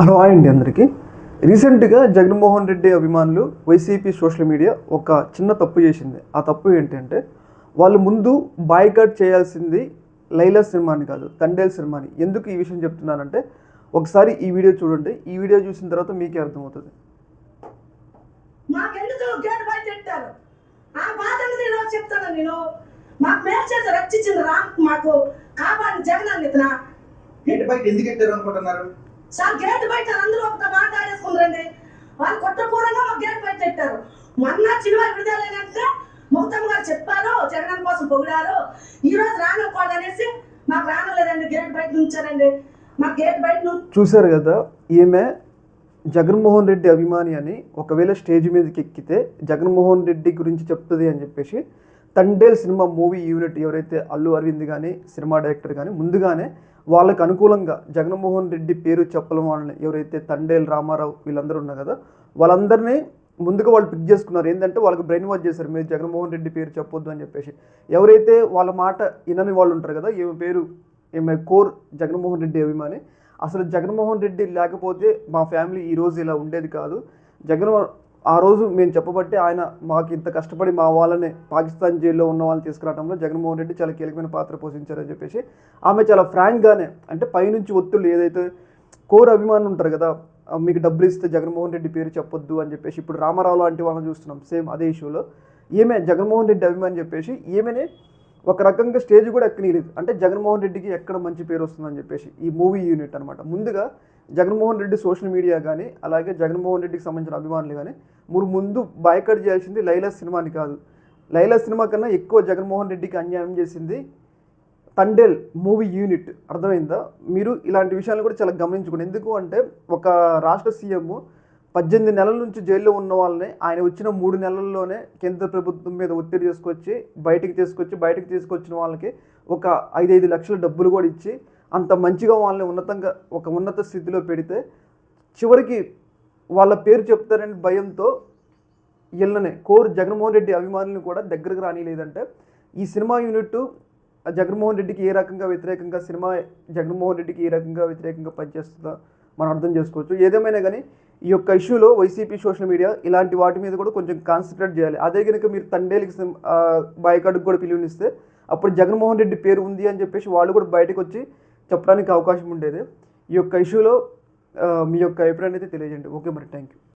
Hello అండి అందరికీ. రీసెంట్గా జగన్మోహన్ రెడ్డి అభిమానులు వైసీపీ సోషల్ మీడియా ఒక చిన్న తప్పు చేసింది. ఆ తప్పు ఏంటంటే వాళ్ళు ముందు బాయ్కట్ చేయాల్సింది లైలా సినిమాని కాదు తండేల్ సినిమాని. ఎందుకు ఈ విషయం చెప్తున్నానంటే ఒకసారి ఈ వీడియో చూడండి. ఈ వీడియో చూసిన తర్వాత మీకే అర్థమవుతుంది. చెప్తాను నేను? మాకు మేలు చేసి రక్షించింది రామ్ మాకు కాపాడిన జగన్ ఎందుకు ఎట్టారు అనుకుంటున్నారు? సార్ గేట్ బయట అందరూ ఒక మాట్లాడేసుకుందండి వాళ్ళు కొట్టపూరంగా మాకు గేట్ బయట పెట్టారు. మొన్న సినిమా విడుదలైనాక మొత్తం గారు చెప్పారు జగన్ కోసం పొగిడారు. ఈ రోజు రానకూడదు అనేసి మాకు రానలేదండి గేట్ బయట ఉంచారండి మాకు గేట్ బయట నుంచి చూశారు కదా ఈమె జగన్మోహన్ రెడ్డి అభిమాని అని ఒకవేళ స్టేజ్ మీదకి ఎక్కితే జగన్మోహన్ రెడ్డి గురించి చెప్తుంది అని చెప్పేసి తండేల్ సినిమా మూవీ యూనిట్ ఎవరైతే అల్లు అరవింద్ కానీ సినిమా డైరెక్టర్ కానీ ముందుగానే వాళ్ళకి అనుకూలంగా జగన్మోహన్ రెడ్డి పేరు చెప్పడం వాళ్ళని. ఎవరైతే తండేలు రామారావు వీళ్ళందరూ ఉన్నారు కదా వాళ్ళందరినీ ముందుగా వాళ్ళు పిక్ చేసుకున్నారు. ఏంటంటే వాళ్ళకి బ్రెయిన్ వాష్ చేశారు. మీరు జగన్మోహన్ రెడ్డి పేరు చెప్పొద్దు అని చెప్పేసి. ఎవరైతే వాళ్ళ మాట వినని వాళ్ళు ఉంటారు కదా ఈమె పేరు ఈమె కోర్ జగన్మోహన్ రెడ్డి అభిమాని. అసలు జగన్మోహన్ రెడ్డి లేకపోతే మా ఫ్యామిలీ ఈరోజు ఇలా ఉండేది కాదు. జగన్ ఆ రోజు మేము చెప్పబట్టి ఆయన మాకు ఇంత కష్టపడి మా వాళ్ళని పాకిస్తాన్ జైల్లో ఉన్న వాళ్ళని తీసుకురావడంలో జగన్మోహన్ రెడ్డి చాలా కీలకమైన పాత్ర పోషించారని చెప్పేసి ఆమె చాలా ఫ్రాంక్గానే అంటే పైనుంచి ఒత్తిళ్ళు ఏదైతే కోర్ అభిమానులు ఉంటారు కదా మీకు డబ్బులు ఇస్తే జగన్మోహన్ రెడ్డి పేరు చెప్పొద్దు అని చెప్పేసి ఇప్పుడు రామారావు లాంటి వాళ్ళని చూస్తున్నాం సేమ్ అదే ఇష్యూలో. ఈమె జగన్మోహన్ రెడ్డి అభిమాని చెప్పేసి ఈమెనే ఒక రకంగా స్టేజ్ కూడా ఎక్కనీయలేదు. అంటే జగన్మోహన్ రెడ్డికి ఎక్కడ మంచి పేరు వస్తుందని చెప్పేసి ఈ మూవీ యూనిట్ అనమాట ముందుగా జగన్మోహన్ రెడ్డి సోషల్ మీడియా కానీ అలాగే జగన్మోహన్ రెడ్డికి సంబంధించిన అభిమానులు కానీ మీరు ముందు బాయ్కట్ చేయాల్సింది లైలా సినిమాని కాదు. లైలా సినిమా కన్నా ఎక్కువ జగన్మోహన్ రెడ్డికి అన్యాయం చేసింది తండేల్ మూవీ యూనిట్. అర్థమైందా? మీరు ఇలాంటి విషయాలు కూడా చాలా గమనించుకోండి. ఎందుకు అంటే ఒక రాష్ట్ర సీఎం పద్దెనిమిది నెలల నుంచి జైల్లో ఉన్న వాళ్ళని ఆయన వచ్చిన మూడు నెలల్లోనే కేంద్ర ప్రభుత్వం మీద ఒత్తిడి తీసుకొచ్చి బయటికి తీసుకొచ్చి బయటకు తీసుకొచ్చిన వాళ్ళకి ఒక ఐదైదు లక్షల డబ్బులు కూడా ఇచ్చి అంత మంచిగా వాళ్ళని ఉన్నతంగా ఒక ఉన్నత స్థితిలో పెడితే చివరికి వాళ్ళ పేరు చెప్తారని భయంతో వీళ్ళని కోర్ జగన్మోహన్ రెడ్డి అభిమానులను కూడా దగ్గరకు రానిలేదంటే ఈ సినిమా యూనిట్ జగన్మోహన్ రెడ్డికి ఏ రకంగా వ్యతిరేకంగా సినిమా జగన్మోహన్ రెడ్డికి ఏ రకంగా వ్యతిరేకంగా పనిచేస్తుందో మనం అర్థం చేసుకోవచ్చు. ఏదేమైనా కానీ ఈ యొక్క ఇష్యూలో వైసీపీ సోషల్ మీడియా ఇలాంటి వాటి మీద కూడా కొంచెం కాన్సన్ట్రేట్ చేయాలి. అదే కనుక మీరు తండేలికి బాయకాడుకు కూడా పిలువనిస్తే అప్పుడు జగన్మోహన్ రెడ్డి పేరు ఉంది అని చెప్పేసి వాళ్ళు కూడా బయటకు వచ్చి చెప్పడానికి అవకాశం ఉండేది. ఈ యొక్క ఇష్యూలో మీ యొక్క అభిప్రాయం అయితే తెలియజేయండి. ఓకే మరి థ్యాంక్ యూ